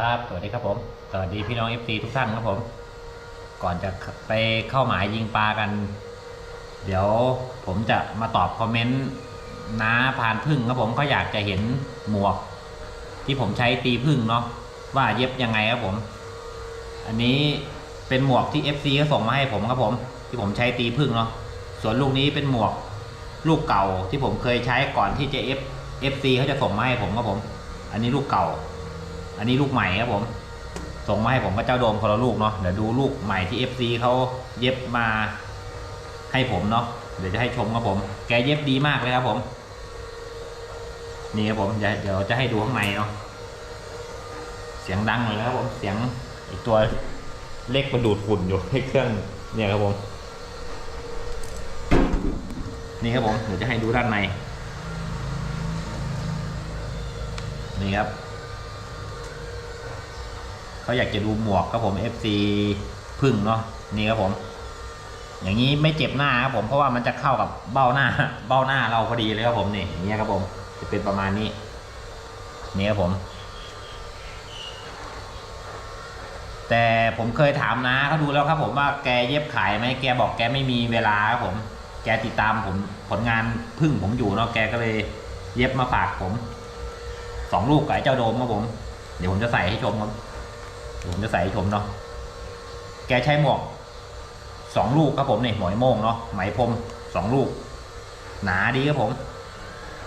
ครับสวัสดีครับผมสวัสดีพี่น้อง FC ทุกท่านครับผม ก่อนจะไปเข้าหมายยิงปลากัน เดี๋ยวผมจะมาตอบคอมเมนต์น้าพานพึ่งครับผมเขาอยากจะเห็นหมวก ที่ผมใช้ตีพึ่งเนาะว่าเย็บยังไงครับผม อันนี้เป็นหมวกที่ FC เขาส่งมาให้ผมครับผม ที่ผมใช้ตีพึ่งเนาะส่วนลูกนี้เป็นหมวกลูกเก่าที่ผมเคยใช้ก่อนที่จะ F FC เขาจะส่งมาให้ผมครับผม อันนี้ลูกเก่า อันนี้ลูกใหม่ครับผม ส่งมาให้ผมกับเจ้าโดมคนละลูกเนาะ เดี๋ยวดูลูกใหม่ที่ FC เขาเย็บมาให้ผมเนาะ เดี๋ยวจะให้ชมครับผม แกเย็บดีมากเลยครับผม นี่ครับผม เดี๋ยวจะให้ดูข้างในเนาะ เสียงดังเลยนะครับผม เสียงอีกตัวเล็กประดูดฝุ่นอยู่ให้เครื่อง เนี่ยครับผม นี่ครับผม เดี๋ยวจะให้ดูด้านใน นี่ครับ เขาอยากจะดูหมวกครับผม FC พึ่งเนาะนี่ครับผม อย่างนี้ไม่เจ็บหน้าครับผมเพราะว่ามันจะเข้ากับเบ้าหน้า เบ้าหน้าเราพอดีเลยครับผมนี่อย่างเงี้ยครับผม จะเป็นประมาณนี้นี่ครับผม แต่ผมเคยถามนะเขาดูแล้วครับผมว่าแกเย็บขายไหมแกบอกแกไม่มีเวลาครับผม แกติดตามผมผลงานพึ่งผมอยู่เนาะแกก็เลยเย็บมาฝากผมสองลูกกับไอ้เจ้าโดมครับผม เดี๋ยวผมจะใส่ให้ชมครับ ผมจะใส่ให้ชมเนาะแกใช้หมวกสองลูกครับผมนี่หมอยโม่งเนาะไหมพรมสองลูก หนาดีครับผม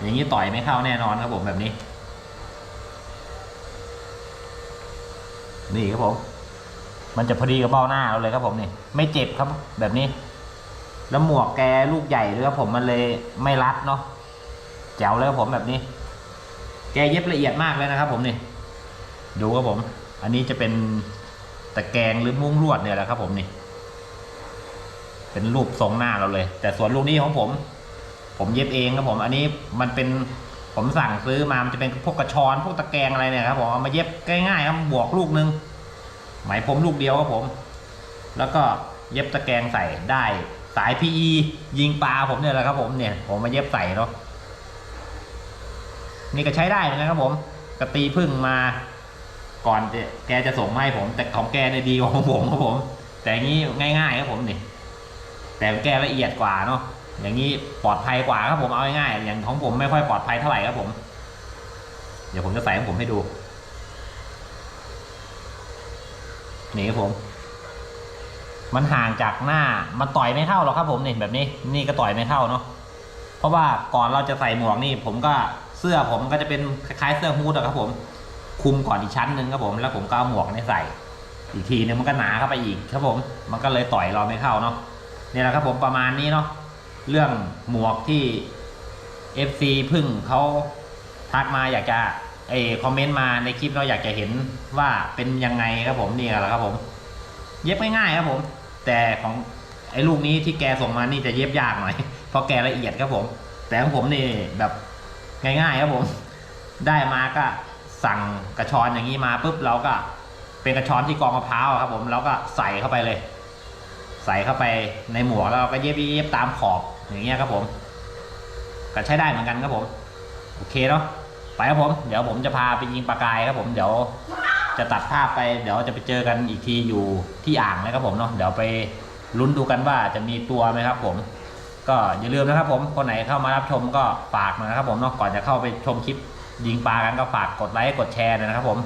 อย่างนี้ต่อยไม่เข้าแน่นอนครับผมแบบนี้ นี่ครับผม มันจะพอดีกับเบ้าหน้าเราเลยครับผมนี่ไม่เจ็บครับแบบนี้ แล้วหมวกแกลูกใหญ่ด้วยครับผมมันเลยไม่รัดเนาะแจ๋วเลยครับผมแบบนี้ แกเย็บละเอียดมากเลยนะครับผมนี่ดูครับผม อันนี้จะเป็นตะแกรงหรือมุ้งลวดเนี่ยแหละครับ ผมนี่ เป็นรูปทรงหน้าเราเลย แต่ส่วนลูกนี้ของผม ผมเย็บเองครับผม อันนี้มันเป็นผมสั่งซื้อมามันจะเป็นพวกกระชอนพวกตะแกรงอะไรเนี่ยครับผมเอามาเย็บง่ายๆครับบวกลูกนึงไหมพรมลูกเดียวครับผม แล้วก็เย็บตะแกรงใส่ได้สาย PE ยิงปลาผมเนี่ยแหละครับ ผมเนี่ย ผมมาเย็บใส่เนาะนี่ก็ใช้ได้เหมือนกันครับผมกระตีพึ่งมา ก่อนจะแกจะส่งมาให้ผม แต่ของแกเนี่ยดีกว่าของผมครับผม แต่อย่างนี้ง่ายๆครับผมนี่แต่แกละเอียดกว่าเนาะอย่างนี้ปลอดภัยกว่าครับผมเอาง่ายๆอย่างของผมไม่ค่อยปลอดภัยเท่าไหร่ครับผม เดี๋ยวผมจะใส่ของผมให้ดูนี่ครับผม มันห่างจากหน้ามันต่อยไม่เข้าหรอกครับผมนี่แบบนี้ นี่ก็ต่อยไม่เข้าเนาะเพราะว่าก่อนเราจะใส่หมวกนี่ ผมก็เสื้อผมก็จะเป็นคล้ายๆเสื้อฮู้ดอะครับผม คุมก่อนอีกชั้นหนึ่งครับผม แล้วผมก็เอาหมวกนี่ใส่ อีกทีนึงมันก็หนาเข้าไปอีกครับผม มันก็เลยต่อยเราไม่เข้าเนาะนี่แหละครับผมประมาณนี้เนาะเรื่องหมวกที่ FC พึ่งเขาทักมาอยากจะเออคอมเมนต์มาในคลิปเราอยากจะเห็นว่าเป็นยังไงครับผมนี่แหละครับผม เย็บง่ายๆครับผม แต่ของไอ้ลูกนี้ที่แกส่งมานี่จะเย็บยากหน่อยเพราะแกละเอียดครับผม แต่ของผมนี่แบบง่ายๆครับผม ได้มาก็ สั่งกระชอนอย่างนี้มาปุ๊บเราก็เป็นกระชอนที่กองมะพร้าวครับ ผมเราก็ใส่เข้าไปเลย ใส่เข้าไปในหมวกแล้วเราก็เย็บเย็บตามขอบอย่างเงี้ยครับผม ก็ใช้ได้เหมือนกันครับผม โอเคเนาะไปครับผม เดี๋ยวผมจะพาไปยิงปลากายครับผมเดี๋ยวจะตัดภาพไปเดี๋ยวจะไปเจอกันอีกทีอยู่ที่อ่างนะครับผมเนาะเดี๋ยวไปลุ้นดูกันว่าจะมีตัวไหมครับ ผม ก็อย่าลืมนะครับผมคนไหนเข้ามารับชมก็ฝากหนอยนะครับผมเนาะก่อนจะเข้าไปชมคลิป ยิงปลากันก็ฝากกดไลค์กดแชร์นอยนะครับผม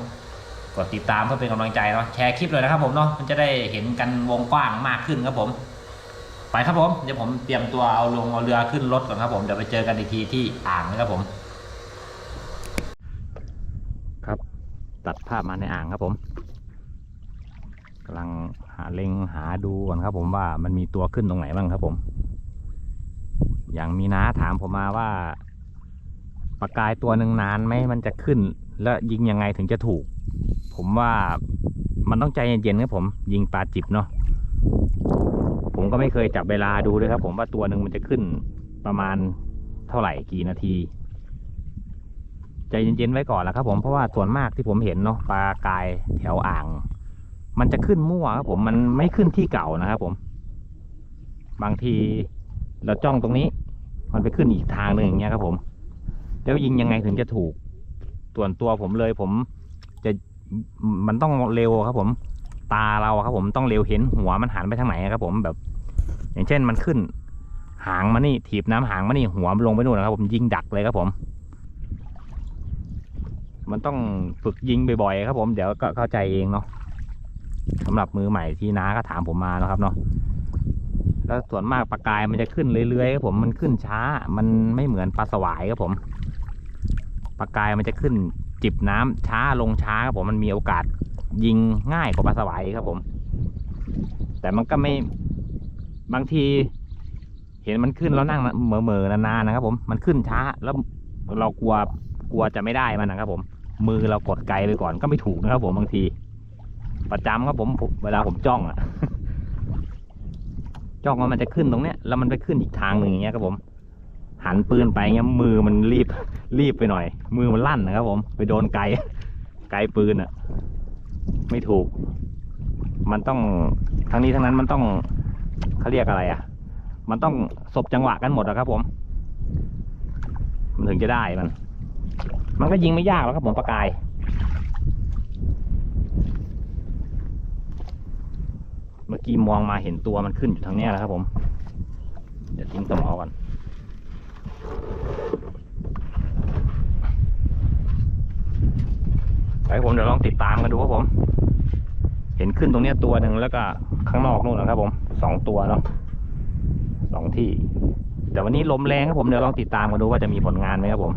กดติดตามเพื่อเป็นกำลังใจเนาะแชร์คลิปเลยนะครับผมเนาะมันจะได้เห็นกันวงกว้างมากขึ้นครับผม ไปครับผมเดี๋ยวผมเตรียมตัวเอาลงเอาเรือขึ้นรถก่อนครับผมเดี๋ยวไปเจอกันอีกทีที่อ่างนะครับผม ครับตัดภาพมาในอ่างครับผมกำลังหาเล็งหาดูก่อนครับ ผมว่ามันมีตัวขึ้นตรงไหนบ้างครับผม อย่างมีน้าถามผมมาว่า ปลากายตัวหนึ่งนานไหมมันจะขึ้น แล้วยิงยังไงถึงจะถูก ผมว่ามันต้องใจเย็นๆครับผม ยิงปลาจิบเนาะผมก็ไม่เคยจับเวลาดูเลยครับ ผมว่าตัวหนึ่งมันจะขึ้นประมาณเท่าไหร่กี่นาทีใจเย็นๆไว้ก่อนแหละครับ ผมเพราะว่าส่วนมากที่ผมเห็นเนาะปลากายแถวอ่าง มันจะขึ้นมั่วครับผมมันไม่ขึ้นที่เก่านะครับผม บางทีเราจ้องตรงนี้ มันไปขึ้นอีกทางหนึ่งอย่างเงี้ยครับผม แล้วยิงยังไงถึงจะถูก ส่วนตัวผมเลยผมจะมันต้องเร็วครับ ผม ตาเราครับ ผมต้องเร็วเห็นหัวมันหันไปทางไหนครับ ผมแบบ อย่างเช่นมันขึ้น หางมานี่ถีบน้ำหางมานี่หัวมันลงไปนู่นนะครับ ผมยิงดักเลยครับผม มันต้องฝึกยิงบ่อยๆครับ ผมเดี๋ยวก็เข้าใจเองเนาะสำหรับมือใหม่ที่น้าก็ถามผมมานะครับเนาะแล้วส่วนมากปลากายมันจะขึ้นเรื่อยๆครับผมมันขึ้นช้า มันไม่เหมือนปลาสวายครับผม ปลากายมันจะขึ้นจิบน้ำช้าลงช้าครับผมมันมีโอกาสยิงง่ายกว่าปลาสวายครับผม แต่มันก็ไม่บางที เห็นมันขึ้นแล้วนั่งเหม่อเมอนานๆนะครับ ผม มันขึ้นช้าแล้วเรากลัวกลัวจะไม่ได้มันนะครับ ผม มือเรากดไกลไปก่อนก็ไม่ถูกนะครับ ผมบางที ประจำครับผมผมเวลาผมจ้องอะจ้องว่ามันจะขึ้นตรงเนี้ยแล้วมันไปขึ้นอีกทางหนึ่งอย่างเงี้ยครับผม หันปืนไปเงี้ยมือมันรีบรีบไปหน่อย มือมันลั่นนะครับผมไปโดนไกลไกลปืนอะไม่ถูก มันต้องทั้งนี้ทั้งนั้นมันต้องเขาเรียกอะไรอะมันต้องสบจังหวะกันหมดอะครับผม มันถึงจะได้มัน มันก็ยิงไม่ยากหรอกครับผมปลากายเมื่อกี้มองมาเห็นตัวมันขึ้นอยู่ทางเนี้ยแล้วครับผม เดี๋ยวทิ้งสมอก่อน ไปผมเดี๋ยวลองติดตามกันดูครับผม เห็นขึ้นตรงเนี้ยตัวหนึ่งแล้วก็ข้างนอกนู่นนะครับ ผมสองตัวเนาะสองที่ แต่วันนี้ลมแรงครับผมเดี๋ยวลองติดตามกันดูว่าจะมีผลงานไหมครับผม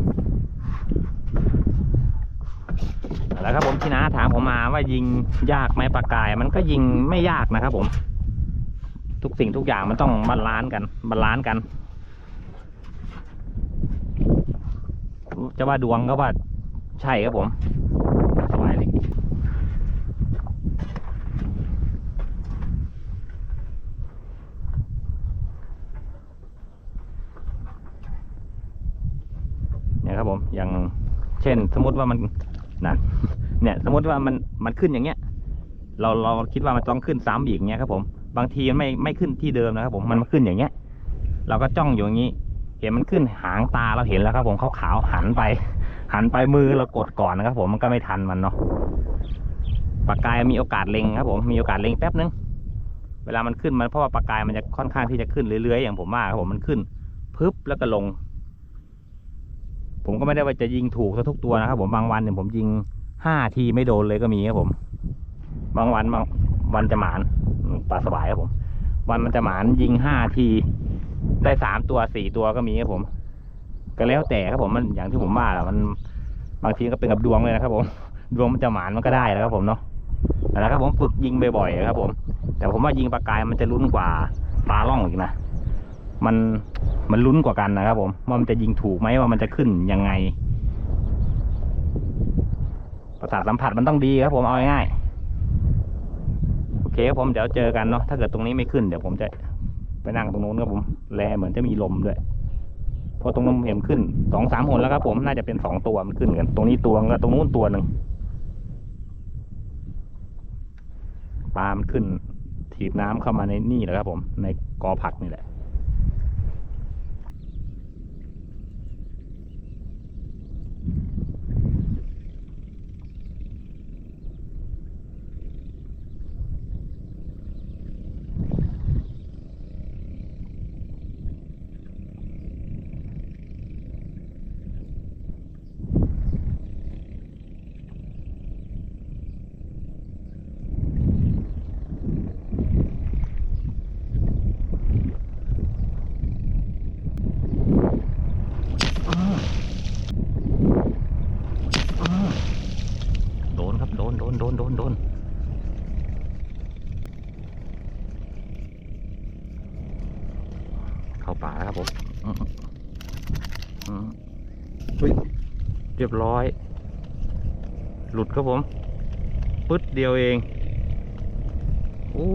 แล้วครับผมที่น้าถามผมมาว่ายิงยากไหมปลากาย มันก็ยิงไม่ยากนะครับ ผม ทุกสิ่งทุกอย่างมันต้องบาลานซ์กันบาลานซ์กันจะว่าดวงก็ว่าใช่ครับผมสบายเลยเนี่ยครับผมอย่างเช่น สมมติว่ามันนะเนี่ยสมมติว่ามันมันขึ้นอย่างเงี้ย เราเราคิดว่ามันต้องขึ้นซ้ำอีกเงี้ยครับผมบางทีมันไม่ไม่ขึ้นที่เดิมนะครับผมมันมาขึ้นอย่างเงี้ย เราก็จ้องอยู่อย่างนี้ เห็นมันขึ้นหางตาเราเห็นแล้วครับผมขาวๆหันไป หันไปมือเรากดก่อนนะครับ ผมมันก็ไม่ทันมันเนาะปากกายมีโอกาสเล็งครับ ผมมีโอกาสเล็งแป๊บนึงเวลามันขึ้นมันเพราะว่าปากกายมันจะค่อนข้างที่จะขึ้นเรื่อยๆอย่างผมว่าครับผมมันขึ้นพึบแล้วก็ลง ผมก็ไม่ได้ว่าจะยิงถูกซะทุกตัวนะครับ ผมบางวันเนี่ยผมยิงห้าทีไม่โดนเลยก็มีครับผม บางวันบางวันจะหมานปลาสบายครับผม วันมันจะหมานยิงห้าที ได้สามตัวสี่ตัวก็มีครับผม ก็แล้วแต่ครับผมมันอย่างที่ผมว่าแหละมันบางทีก็เป็นกับดวงเลยนะครับ ผมดวงมันจะหมานมันก็ได้แล้วครับผมเนาะนะครับผมฝึกยิงบ่อยๆครับผม แต่ผมว่ายิงปลากายมันจะลุ้นกว่าปลาล่องอีกนะ มันมันลุ้นกว่ากันนะครับ ผมว่ามันจะยิงถูกไหมว่ามันจะขึ้นยังไง ประสาทสัมผัสมันต้องดีครับ ผมเอาง่ายๆโอเคครับผมเดี๋ยวเจอกันเนาะถ้าเกิดตรงนี้ไม่ขึ้นเดี๋ยวผมจะไปนั่งตรงนู้นครับผมแลเหมือนจะมีลมด้วยเพราะตรงนู้นเห็นขึ้นสองสามหนแล้วครับ ผมน่าจะเป็นสองตัวมันขึ้นกันตรงนี้ตัวกับตรงนู้นตัวหนึ่งปลามันขึ้นถีบน้ำเข้ามาในนี่แหละครับ ผมในกอผักนี่แหละ โดนครับโดนโดนโดนโดนโดนเข้าป่าแล้วครับผมอืมอืมอุ้ย เรียบร้อย หลุดครับผม ปึ๊ดเดียวเองโอ้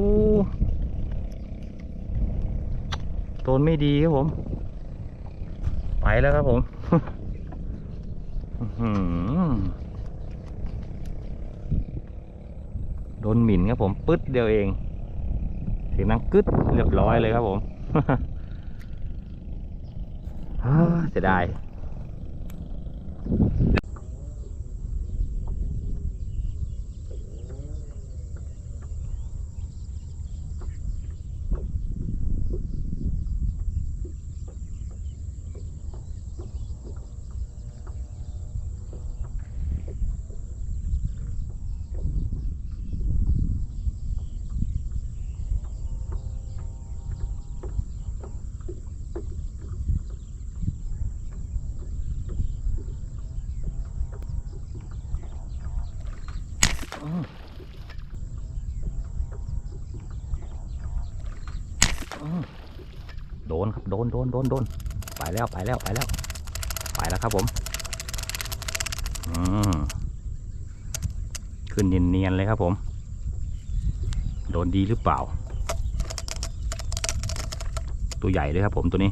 โดนไม่ดีครับผม ไปแล้วครับผมโดนหมิ่นครับผม ปึ๊ดเดียวเองเสียงนังกึดเรียบร้อยเลยครับผม เสียดาย เ à, เ à, à, ออ à, เ à, สียดาย à, เ à, ออ à, อืมอืม โดนครับ โดนโดนโดนโดนไปแล้วไปแล้วไปแล้ว ไปแล้วครับผม อืมขึ้นเนียนๆเลยครับผม โดนดีหรือเปล่า ตัวใหญ่เลยครับผมตัวนี้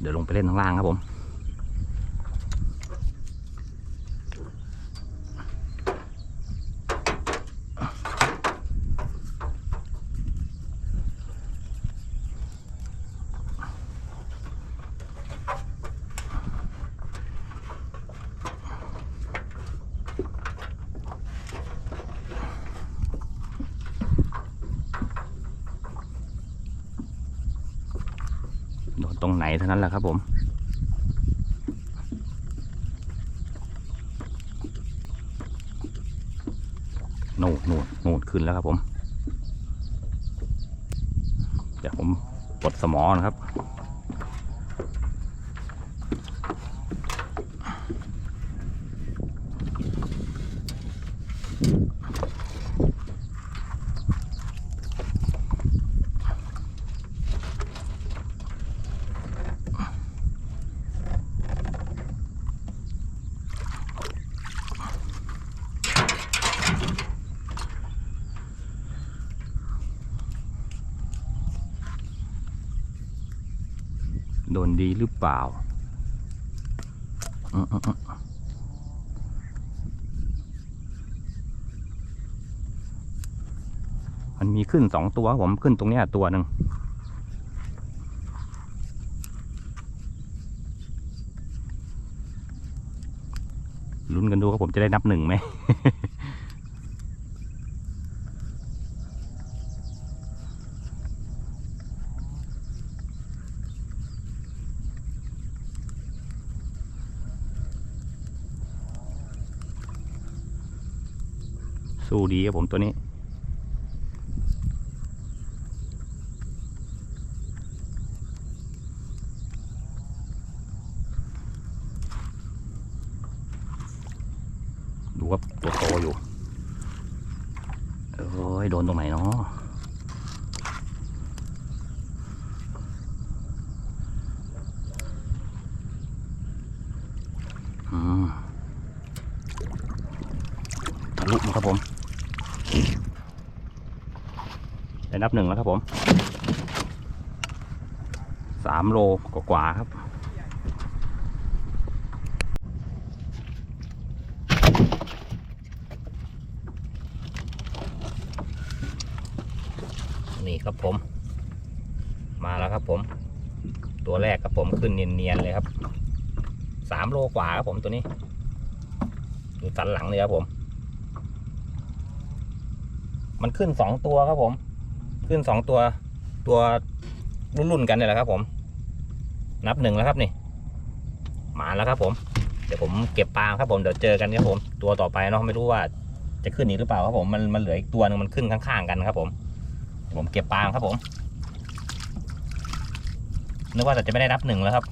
เดี๋ยวลงไปเล่นข้างล่างครับผม โด นั้นแหละครับผม โน่นโน่นโน่นขึ้นแล้วครับผม เดี๋ยวผมปลดสมอนะครับ ดนดีหรือเปล่าอมันมีขึ้นสองตัวผมขึ้นตรงนี้ตัวหนึ่งลุ้นกันดูครับผมจะได้นับหนึ่งไหม สู้ ดีครับผมตัวนี้ ดูว่าตัวโตอยู่ โอ้ย โดนตรงไหนเนาะทะลุนะครับผม ได้ นับหนึ่งแล้วครับผมสามโลกว่าครับ นี่ครับผม มาแล้วครับผม ตัวแรกครับผมขึ้นเนียนๆเลยครับสามโลกว่าครับผมตัวนี้ดูสันหลังเลยครับผม มันขึ้นสองตัวครับผม ขึ้นสองตัวตัวรุ่นๆกันเนี่ยแหละครับ ผม นับหนึ่งแล้วครับนี่หมาแล้วครับ ผม เดี๋ยวผมเก็บปลาครับผมเดี๋ยวเจอกันครับผม ตัวต่อไปเนาะไม่รู้ว่าจะขึ้นอีกหรือเปล่าครับผมมันมันเหลืออีกตัวนึงมันขึ้นข้างๆกันครับ ผมผมเก็บปลาครับผมนึกว่าจะไม่ได้นับหนึ่งแล้วครับ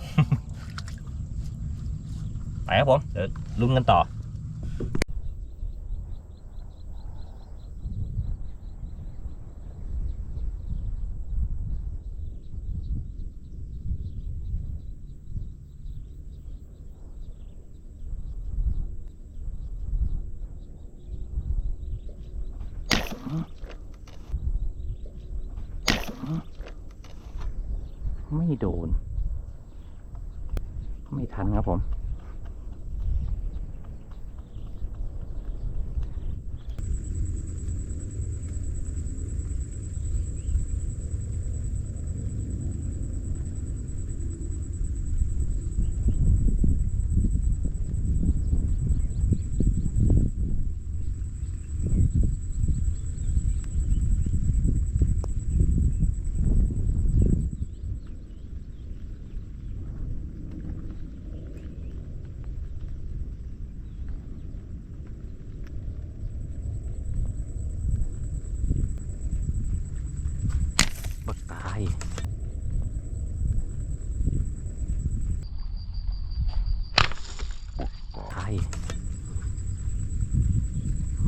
ไปครับผมเดี๋ยวลุ้นกันต่อ ไม่โดน ไม่ทันครับผม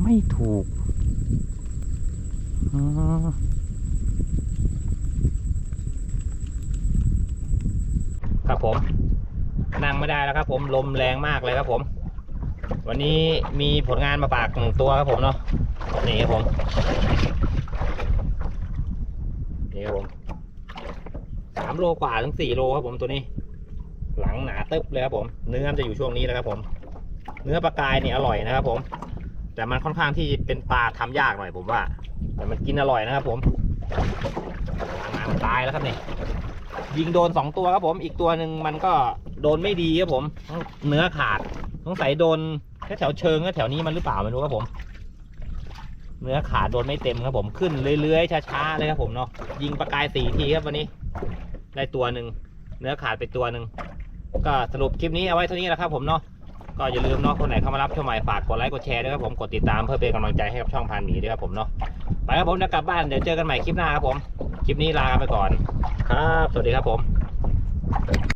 อ ไม่ถูกครับผม นั่งไม่ได้แล้วครับ ผมลมแรงมากเลยครับผม วันนี้มีผลงานมาฝากหนึ่งตัวครับผมเนาะนี่ครับผมนี่ครับผมสามโลกว่าถึงสี่โลครับผมตัวนี้ หลังหนาตึ๊บเลยครับผม เนื้อมันจะอยู่ช่วงนี้นะครับผม เนื้อปลากายเนี่ยอร่อยนะครับผม แต่มันค่อนข้างที่เป็นปลาทำยากหน่อยผมว่า แต่มันกินอร่อยนะครับผมหลังมันตายแล้วครับนี่ยิงโดนสองตัวครับผม อีกตัวหนึ่งมันก็โดนไม่ดีครับผม เนื้อขาดสงสัยโดนแค่แถวเชิงแถวนี้มันหรือเปล่าไม่รู้ครับผม เนื้อขาดโดนไม่เต็มครับผมขึ้นเรื่อยๆช้าๆเลยครับผมเนาะยิงปลากายสี่ทีครับวันนี้ ได้ตัวหนึ่งเนื้อขาดไปตัวหนึ่งก็สรุปคลิปนี้เอาไว้เท่านี้แหละครับผมเนาะ ก็อย่าลืมเนาะคนไหนเข้ามารับชมใหม่ฝากกดไลค์กดแชร์ด้วยครับผมกดติดตามเพื่อเป็นกำลังใจให้กับช่องพานหมีด้วยครับผมเนาะไปครับผมเดี๋ยวกลับบ้านเดี๋ยวเจอกันใหม่คลิปหน้าครับผม คลิปนี้ลาไปก่อน ครับ สวัสดีครับผม